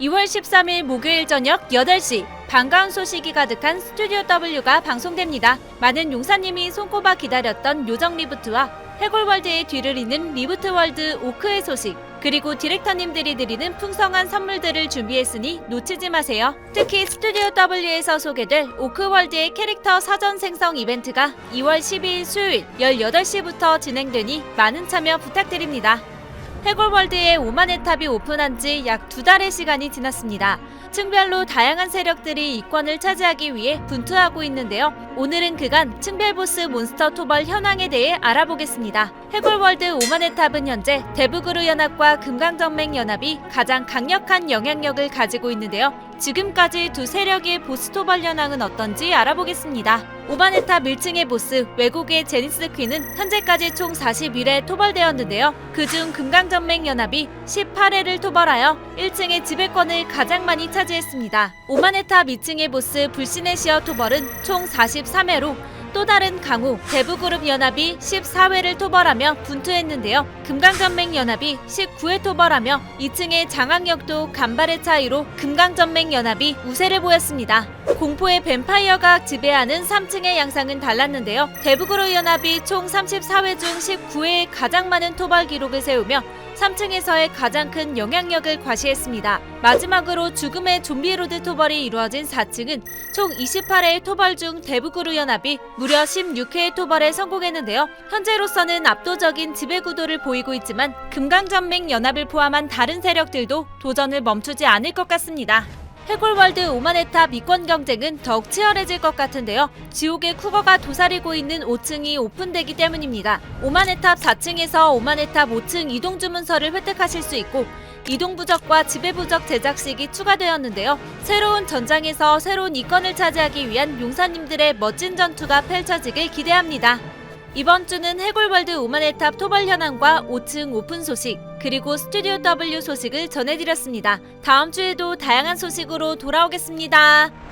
2월 13일 목요일 저녁 8시 반가운 소식이 가득한 스튜디오 W가 방송됩니다. 많은 용사님이 손꼽아 기다렸던 요정 리부트와 해골월드의 뒤를 잇는 리부트 월드 오크의 소식 그리고 디렉터님들이 드리는 풍성한 선물들을 준비했으니 놓치지 마세요. 특히 스튜디오 W에서 소개될 오크월드의 캐릭터 사전 생성 이벤트가 2월 12일 수요일 18시부터 진행되니 많은 참여 부탁드립니다. 해골월드의 오만의 탑이 오픈한 지 약 두 달의 시간이 지났습니다. 층별로 다양한 세력들이 이권을 차지하기 위해 분투하고 있는데요. 오늘은 그간 층별 보스 몬스터 토벌 현황에 대해 알아보겠습니다. 해골월드 오만의 탑은 현재 대부그루 연합과 금강정맹 연합이 가장 강력한 영향력을 가지고 있는데요. 지금까지 두 세력의 보스 토벌 현황은 어떤지 알아보겠습니다. 탑 1층의 보스 외국의 제니스 퀸은 현재까지 총 41회 토벌되었는데요. 그중 금강전맹 연합이 18회를 토벌하여 1층의 지배권을 가장 많이 차지했습니다. 탑 2층의 보스 불신의 시어 토벌은 총 43회로 또 다른 강호 대부그룹 연합이 14회를 토벌하며 분투했는데요. 금강전맹 연합이 19회 토벌하며 2층의 장악력도 간발의 차이로 금강전맹 연합이 우세를 보였습니다. 공포의 뱀파이어가 지배하는 3층의 양상은 달랐는데요. 대부그룹 연합이 총 34회 중 19회에 가장 많은 토벌 기록을 세우며 3층에서의 가장 큰 영향력을 과시했습니다. 마지막으로 죽음의 좀비 로드 토벌이 이루어진 4층은 총 28회의 토벌 중 대부그루 연합이 무려 16회의 토벌에 성공했는데요. 현재로서는 압도적인 지배 구도를 보이고 있지만 금강전맹 연합을 포함한 다른 세력들도 도전을 멈추지 않을 것 같습니다. 해골월드 오마네탑 이권 경쟁은 더욱 치열해질 것 같은데요. 지옥의 쿠거가 도사리고 있는 5층이 오픈되기 때문입니다. 오마네탑 4층에서 오마네탑 5층 이동 주문서를 획득하실 수 있고 이동 부적과 지배 부적 제작식이 추가되었는데요. 새로운 전장에서 새로운 이권을 차지하기 위한 용사님들의 멋진 전투가 펼쳐지길 기대합니다. 이번 주는 해골월드 오마네탑 토벌 현황과 5층 오픈 소식 그리고 스튜디오 W 소식을 전해드렸습니다. 다음 주에도 다양한 소식으로 돌아오겠습니다.